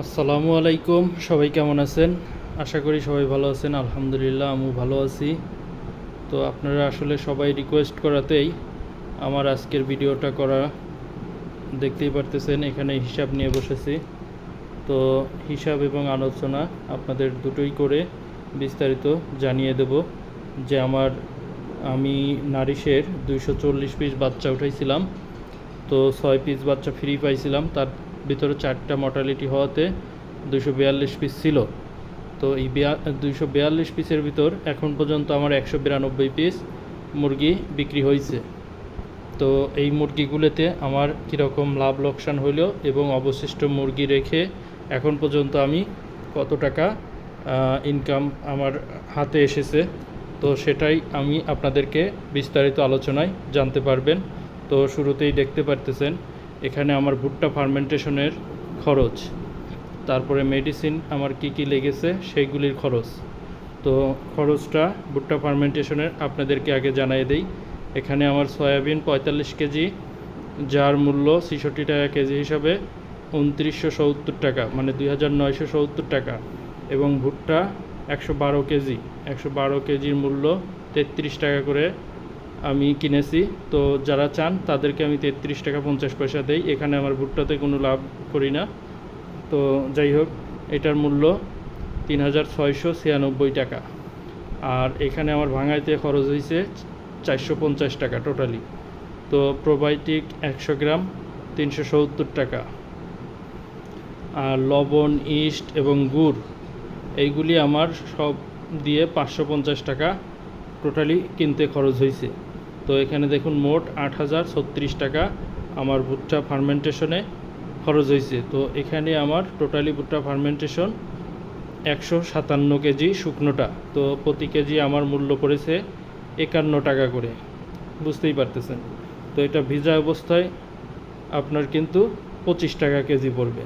আসসালামু আলাইকুম, সবাই কেমন আছেন? আশা করি সবাই ভালো আছেন, আলহামদুলিল্লাহ আমিও ভালো আছি। তো আপনারা আসলে সবাই রিকোয়েস্ট করাতেই আমার আজকের ভিডিওটা করা দেখতেই পারতেছেন, এখানে হিসাব নিয়ে বসেছি। তো হিসাব এবং আলোচনা আপনাদের দুটোই করে বিস্তারিত জানিয়ে দেব যে আমার, আমি নারিশের দুইশো চল্লিশ পিস বাচ্চা উঠাইছিলাম। তো ছয় পিস বাচ্চা ফ্রি পাইছিলাম, তার ভিতরে চারটা মর্টালিটি হওয়াতে দুশো বিয়াল্লিশ পিস ছিল। তো এই দুইশো বিয়াল্লিশ পিসের ভিতর এখন পর্যন্ত আমার একশো বিরানব্বই পিস মুরগি বিক্রি হয়েছে। তো এই মুরগিগুলোতে আমার কীরকম লাভ লোকসান হইল এবং অবশিষ্ট মুরগি রেখে এখন পর্যন্ত আমি কত টাকা ইনকাম আমার হাতে এসেছে। তো সেটাই আমি আপনাদেরকে বিস্তারিত আলোচনায় জানতে পারবেন। তো শুরুতেই দেখতে পারতেছেন এখানে আমার ভুট্টা ফার্মেন্টেশনের খরচ। তারপরে মেডিসিন আমার কি কি লেগেছে সেইগুলির খরচ। তো খরচটা ভুট্টা ফার্মেন্টেশনের আপনাদেরকে আগে জানাই দেই। এখানে আমার সয়াবিন পঁয়তাল্লিশ কেজি, যার মূল্য ছেষট্টি টাকা কেজি হিসাবে উনত্রিশশো সত্তর টাকা মানে দুই হাজার নয়শো সত্তর টাকা। এবং ভুট্টা একশো বারো কেজি, একশো বারো কেজির মূল্য তেত্রিশ টাকা করে আমি কিনেছি। তো যারা চান, তাদেরকে আমি তেত্রিশ টাকা পঞ্চাশ পয়সা দেই। এখানে আমার ভুট্টাতে কোনো লাভ করি না। তো যাই হোক, এটার মূল্য তিন হাজার ছয়শো ছিয়ানব্বই টাকা। আর এখানে আমার ভাঙাইতে খরচ হয়েছে চারশো পঞ্চাশ টাকা টোটালি তো প্রোবায়োটিক একশো গ্রাম, তিনশো সত্তর টাকা। আর লবণ, ইস্ট এবং গুড়, এইগুলি আমার সব দিয়ে পাঁচশো পঞ্চাশ টাকা টোটালি কিনতে খরচ হয়েছে তো এখানে দেখুন মোট আট হাজার ছত্রিশ টাকা আমার ভুট্টা ফার্মেন্টেশনে খরচ হয়েছে। তো এখানে আমার টোটালি ভুট্টা ফার্মেন্টেশন একশো সাতান্ন কেজি শুকনোটা। তো প্রতি কেজি আমার মূল্য পড়েছে একান্ন টাকা করে। বুঝতেই পারতেছেন। তো এটা ভিজা অবস্থায় আপনার কিন্তু পঁচিশ টাকা কেজি পড়বে।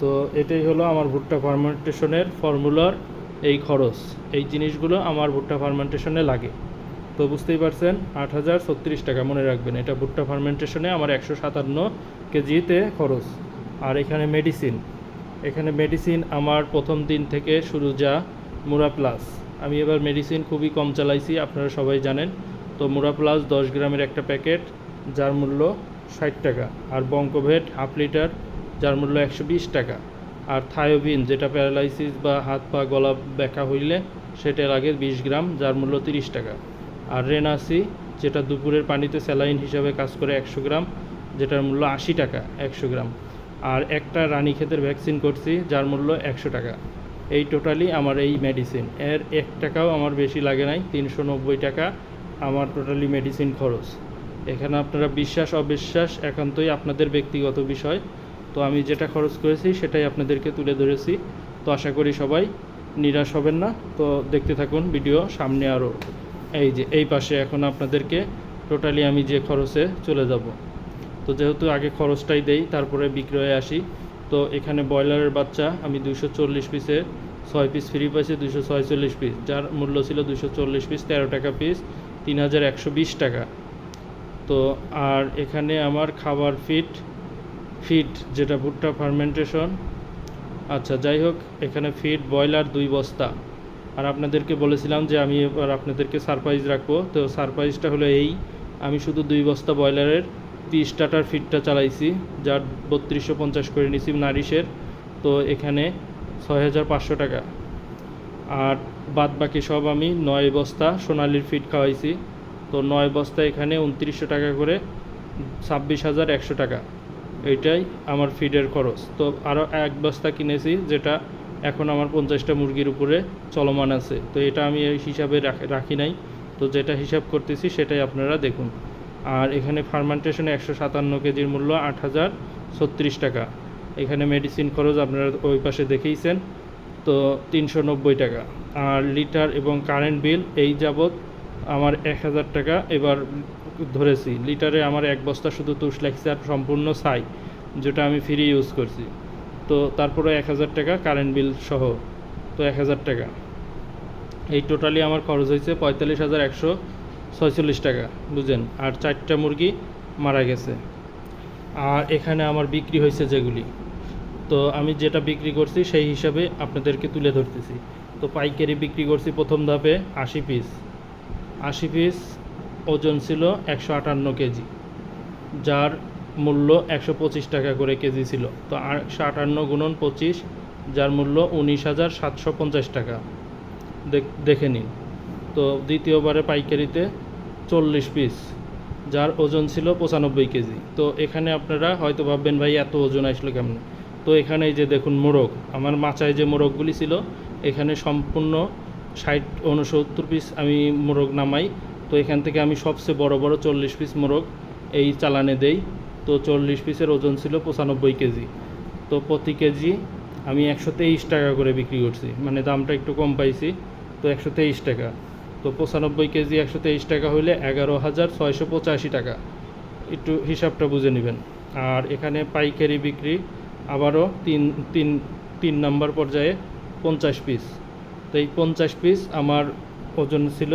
তো এটাই হলো আমার ভুট্টা ফার্মেন্টেশনের ফর্মুলার এই খরচ। এই জিনিসগুলো আমার ভুট্টা ফার্মেন্টেশনে লাগে। তো বুঝতেই পারছেন, আট হাজার ছত্রিশ টাকা মনে রাখবেন। এটা ভুট্টা ফার্মেন্টেশনে আমার একশো সাতান্ন কেজিতে খরচ। আর এখানে মেডিসিন এখানে মেডিসিন আমার প্রথম দিন থেকে শুরু যা মুরা প্লাস আমি এবার মেডিসিন খুবই কম চালাইছি, আপনারা সবাই জানেন। তো মুরা প্লাস দশ গ্রামের একটা প্যাকেট, যার মূল্য ষাট টাকা। আর বঙ্কভেট হাফ লিটার, যার মূল্য একশো বিশ টাকা। আর থায়োবিন, যেটা প্যারালাইসিস বা হাত পা গলা ব্যাকা হইলে সেটা লাগে বিশ গ্রাম, যার মূল্য তিরিশ টাকা। আর রেনাসি, যেটা দুপুরের পানিতে স্যালাইন হিসাবে কাজ করে একশো গ্রাম, যেটার মূল্য আশি টাকা, একশো গ্রাম। আর একটা রানী ক্ষেতের ভ্যাকসিন করছি, যার মূল্য একশো টাকা। এই টোটালি আমার এই মেডিসিন। এর এক টাকাও আমার বেশি লাগে নাই, তিনশো নব্বই টাকা আমার টোটালি মেডিসিন খরচ। এখানে আপনারা বিশ্বাস, অবিশ্বাস, একান্তই আপনাদের ব্যক্তিগত বিষয়। তো আমি যেটা খরচ করেছি, সেটাই আপনাদেরকে তুলে ধরেছি। তো আশা করি সবাই নিরাশ হবেন না। তো দেখতে থাকুন, ভিডিও সামনে আরও এই যে, এই পাশে এখন আপনাদেরকে টোটালি আমি যে খরচে চলে যাব। তো যেহেতু আগে খরচটাই দেই, তারপরে বিক্রয়ে আসি, তো এখানে ব্রয়লারের বাচ্চা আমি দুশো চল্লিশ পিসে ছয় পিস ফ্রি পাইছি দুশো ছয়চল্লিশ পিস যার মূল্য ছিল দুশো চল্লিশ পিস তেরো টাকা পিস তিন হাজার একশো বিশ টাকা। তো আর এখানে আমার খাবার ফিট ফিট যেটা ভুট্টা ফার্মেন্টেশন আচ্ছা যাই হোক, এখানে ফিট ব্রয়লার দুই বস্তা। আর আপনাদেরকে বলেছিলাম যে আমি এবার আপনাদেরকে সারপ্রাইজ রাখব। তো সারপ্রাইজটা হলো এই, আমি শুধু দুই বস্তা ব্রয়লারের তিরিশ টাটার ফিটটা চালাইছি, যার বত্রিশশো পঞ্চাশ করে নিছি নারিশের। তো এখানে ছয় হাজার পাঁচশো টাকা। আর বাদ বাকি সব আমি নয় বস্তা সোনালির ফিট খাওয়াইছি। তো নয় বস্তা এখানে উনত্রিশশো টাকা করে ছাব্বিশ হাজার একশো টাকা। এইটাই আমার ফিডের খরচ। তো আরও এক বস্তা কিনেছি, যেটা এখন আমার পঞ্চাশটা মুরগির উপরে চলমান আছে। তো এটা আমি এই হিসাবে রাখি নাই। তো যেটা হিসাব করতেছি সেটাই আপনারা দেখুন। আর এখানে ফার্মান্টেশনে একশো সাতান্ন কেজির মূল্য আট হাজার ছত্রিশ টাকা। এখানে মেডিসিন খরচ আপনারা ওই পাশে দেখেইছেন। তো তিনশো নব্বই টাকা। আর লিটার এবং কারেন্ট বিল এই যাবৎ আমার এক হাজার টাকা এবার ধরেছি। লিটারে আমার এক বস্তা শুধু তুষ আর সম্পূর্ণ ছাই, যেটা আমি ফ্রি ইউজ করছি। তো তারপরে এক হাজার টাকা কারেন্ট বিল সহ, তো এক হাজার টাকা। এই টোটালি আমার খরচ হয়েছে পঁয়তাল্লিশ হাজার একশো ছয়চল্লিশ টাকা, বুঝেন? আর চারটা মুরগি মারা গেছে। আর এখানে আমার বিক্রি হয়েছে যেগুলি। তো আমি যেটা বিক্রি করছি সেই হিসাবে আপনাদেরকে তুলে ধরতেছি। তো পাইকারি বিক্রি করছি প্রথম ধাপে আশি পিস আশি পিস ওজন ছিল একশো আটান্ন কেজি। যার মূল্য একশো পঁচিশ টাকা করে কেজি ছিল। তো একশো আটান্ন গুণন পঁচিশ, যার মূল্য উনিশ হাজার সাতশো পঞ্চাশ টাকা। দেখ- নিন। তো দ্বিতীয়বারে পাইকারিতে চল্লিশ পিস, যার ওজন ছিল পঁচানব্বই কেজি। তো এখানে আপনারা হয়তো ভাববেন, ভাই, এত ওজন আসলো কেমন? তো এখানে এই যে দেখুন মোরগ, আমার মাচায় যে মোরগগুলি ছিল, এখানে সম্পূর্ণ ষাট উনসত্তর পিস আমি মোরগ নামাই। তো এখান থেকে আমি সবচেয়ে বড় বড় চল্লিশ পিস মোরগ এই চালানে দেই। তো চল্লিশ পিসের ওজন ছিল পঁচানব্বই কেজি। তো প্রতি কেজি আমি একশো তেইশ টাকা করে বিক্রি করছি। মানে দামটা একটু কম পাইছি, তো একশো তেইশ টাকা। তো পঁচানব্বই কেজি একশো তেইশ টাকা হলে এগারো হাজার ছয়শো পঁচাশি টাকা। একটু হিসাবটা বুঝে নেবেন। আর এখানে পাইকারি বিক্রি আবারও তিন তিন তিন নম্বর পর্যায়ে পঞ্চাশ পিস। তো এই পঞ্চাশ পিস আমার ওজন ছিল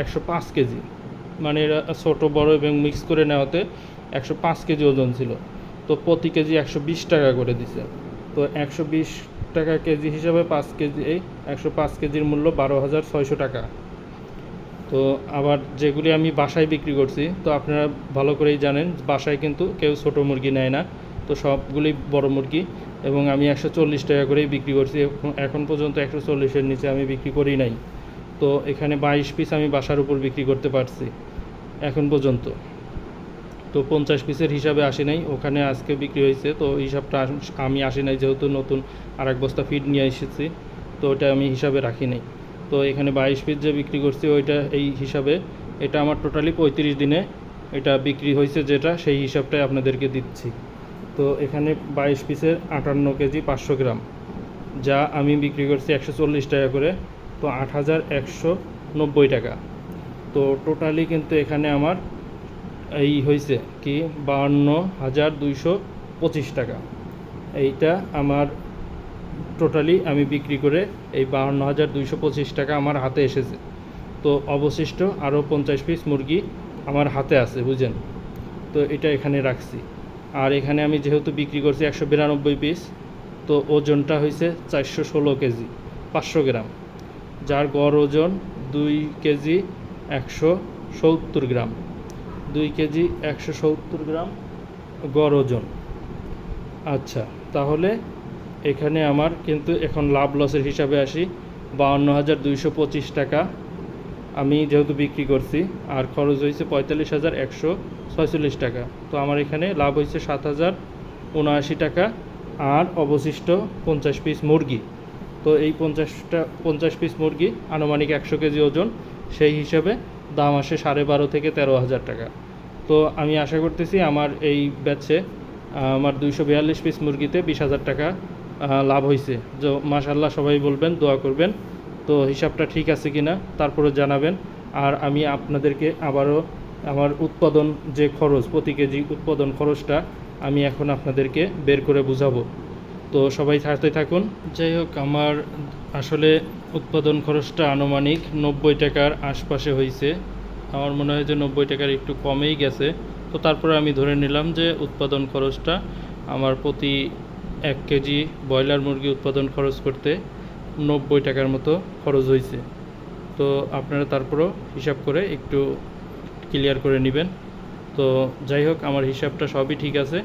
একশো পাঁচ কেজি। মানে এরা ছোটো, বড় এবং মিক্স করে নেওয়াতে একশো পাঁচ কেজি ওজন ছিল। তো প্রতি কেজি একশো বিশ টাকা করে দিছে। তো একশো বিশ টাকা কেজি হিসাবে পাঁচ কেজি, এই একশো পাঁচ কেজির মূল্য বারো হাজার ছয়শো টাকা। তো আবার যেগুলি আমি বাসায় বিক্রি করছি, তো আপনারা ভালো করেই জানেন, বাসায় কিন্তু কেউ ছোটো মুরগি নেয় না। তো সবগুলি বড় মুরগি এবং আমি একশো চল্লিশ টাকা করেই বিক্রি করছি। এখন- পর্যন্ত একশো চল্লিশের নিচে আমি বিক্রি করি নাই। তো এখানে বাইশ পিস আমি বাসার উপর বিক্রি করতে পারছি, এখন পর্যন্ত। তো পঞ্চাশ পিসের হিসাবে আসে নাই, ওখানে আজকে বিক্রি হয়েছে, তো হিসাবটা আমি আসি নাই যেহেতু নতুন আর এক বস্তা ফিড নিয়ে এসেছি, তো ওটা আমি হিসাবে রাখি নাই। তো এখানে বাইশ পিস যে বিক্রি করছি, ওইটা এই হিসাবে, এটা আমার টোটালি পঁয়ত্রিশ দিনে এটা বিক্রি হয়েছে যেটা, সেই হিসাবটাই আপনাদেরকে দিচ্ছি। তো এখানে বাইশ পিসের আটান্ন কেজি পাঁচশো গ্রাম, যা আমি বিক্রি করছি একশো চল্লিশ টাকা করে, তো আট হাজার একশো নব্বই টাকা। তো টোটালি কিন্তু এখানে আমার এই হয়েছে কি? বাহান্ন হাজার দুইশো পঁচিশ টাকা। এইটা আমার টোটালি আমি বিক্রি করে এই বাহান্ন হাজার দুইশো পঁচিশ টাকা আমার হাতে এসেছে। তো অবশিষ্ট আরও পঞ্চাশ পিস মুরগি আমার হাতে আছে, বুঝেন? তো এটা এখানে রাখছি। আর এখানে আমি যেহেতু বিক্রি করছি একশো বিরানব্বই পিস, তো ওজনটা হয়েছে চারশো ষোলো কেজি, পাঁচশো গ্রাম। যার গড় ওজন দুই কেজি একশো সত্তর গ্রাম। দুই কেজি একশো সত্তর গ্রাম গড় ওজন। আচ্ছা তাহলে এখানে আমার কিন্তু এখন লাভ লসের হিসাবে আসি। বাউন্ন হাজার দুইশো পঁচিশ টাকা আমি যেহেতু বিক্রি করছি, আর খরচ হয়েছে পঁয়তাল্লিশ হাজার একশো ছয়চল্লিশ টাকা। তো আমার এখানে লাভ হয়েছে সাত হাজার উনআশি টাকা, আর অবশিষ্ট পঞ্চাশ পিস মুরগি। তো এই পঞ্চাশটা, পঞ্চাশ পিস মুরগি আনুমানিক একশো কেজি ওজন, সেই হিসাবে দাম আসে সাড়ে বারো থেকে তেরো হাজার টাকা। তো আমি আশা করতেছি আমার এই ব্যাচে আমার দুইশো বিয়াল্লিশ পিস মুরগিতে বিশ হাজার টাকা লাভ হয়েছে তো মাশাল্লাহ সবাই বলবেন, দোয়া করবেন। তো হিসাবটা ঠিক আছে কি না তারপরে জানাবেন। আর আমি আপনাদেরকে আবারও আমার উৎপাদন যে খরচ, প্রতি কেজি উৎপাদন খরচটা আমি এখন আপনাদেরকে বের করে বুঝাবো। তো সবাই থাকতে থাকুন। যাই হোক, আমার আসলে উৎপাদন খরচটা আনুমানিক নব্বই টাকার আশপাশে হয়েছে আমার মনে হয় যে নব্বই টাকার একটু কমেই গেছে। তো তারপরে আমি ধরে নিলাম যে উৎপাদন খরচটা আমার প্রতি এক কেজি ব্রয়লার মুরগি উৎপাদন খরচ করতে নব্বই টাকার মতো খরচ হয়েছে তো আপনারা তারপরও হিসাব করে একটু ক্লিয়ার করে নেবেন। তো যাই হোক, আমার হিসাবটা সবই ঠিক আছে।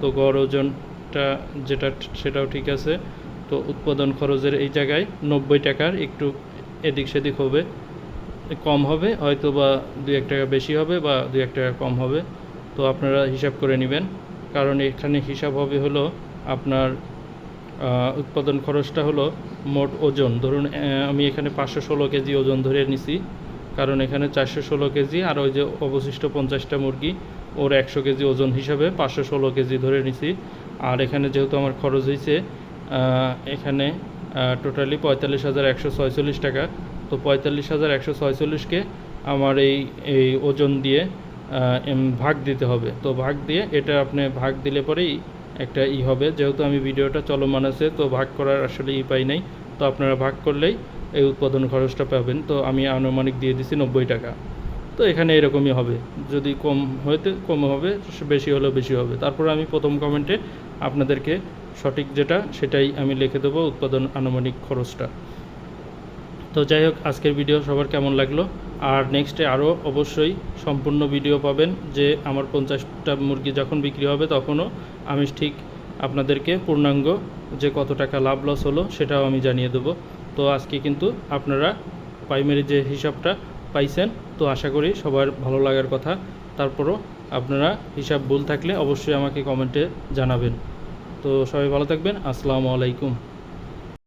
তো গড় ওজনটা যেটা, সেটাও ঠিক আছে। তো উৎপাদন খরচের এই জায়গায় নব্বই টাকার একটু এদিক সেদিক হবে, কম হবে হয়তো বা দু এক টাকা বেশি হবে বা দু এক টাকা কম হবে। তো আপনারা হিসাব করে নেবেন, কারণ এখানে হিসাব হবে হলো আপনার উৎপাদন খরচটা হলো মোট ওজন। ধরুন আমি এখানে পাঁচশো ষোলো কেজি ওজন ধরে নিছি, কারণ এখানে চারশো ষোলো কেজি আর ওই যে অবশিষ্ট পঞ্চাশটা মুরগি, ওর একশো কেজি ওজন হিসাবে পাঁচশো ষোলো কেজি ধরে নিছি। আর এখানে যেহেতু আমার খরচ হয়েছে এখানে টোটালি পঁয়তাল্লিশ হাজার একশো ছয়চল্লিশ টাকা। তো পঁয়তাল্লিশ হাজার একশো ছয়চল্লিশকে আমার এই এই ওজন দিয়ে ভাগ দিতে হবে। তো ভাগ দিয়ে এটা আপনি ভাগ দিলে পরেই একটা ই হবে। যেহেতু আমি ভিডিওটা চলমান আছে, তো ভাগ করার আসলে ই পাই নাই। তো আপনারা ভাগ করলেই এই উৎপাদন খরচটা পাবেন। তো আমি আনুমানিক দিয়ে দিছি নব্বই টাকা। তো এখানে এরকমই হবে। যদি কম হইতে কম হবে, বেশি হলেও বেশি হবে। তারপর আমি প্রথম কমেন্টে আপনাদেরকে সঠিক যেটা, সেটাই আমি লিখে দেবো উৎপাদন আনুমানিক খরচটা। তো যাই হোক, আজকের ভিডিও সবার কেমন লাগল? আর নেক্সটে আরও অবশ্যই সম্পূর্ণ ভিডিও পাবেন যে আমার পঞ্চাশটা মুরগি যখন বিক্রি হবে, তখনও আমি ঠিক আপনাদেরকে পূর্ণাঙ্গ যে কত টাকা লাভ লস হলো, সেটাও আমি জানিয়ে দেবো। তো আজকে কিন্তু আপনারা প্রাইমারি যে হিসাবটা পাইছেন তো আশা করি সবার ভালো লাগার কথা। তারপরও আপনারা হিসাব ভুল থাকলে অবশ্যই আমাকে কমেন্টে জানাবেন। তো সবাই ভালো থাকবেন। আসসালামু আলাইকুম।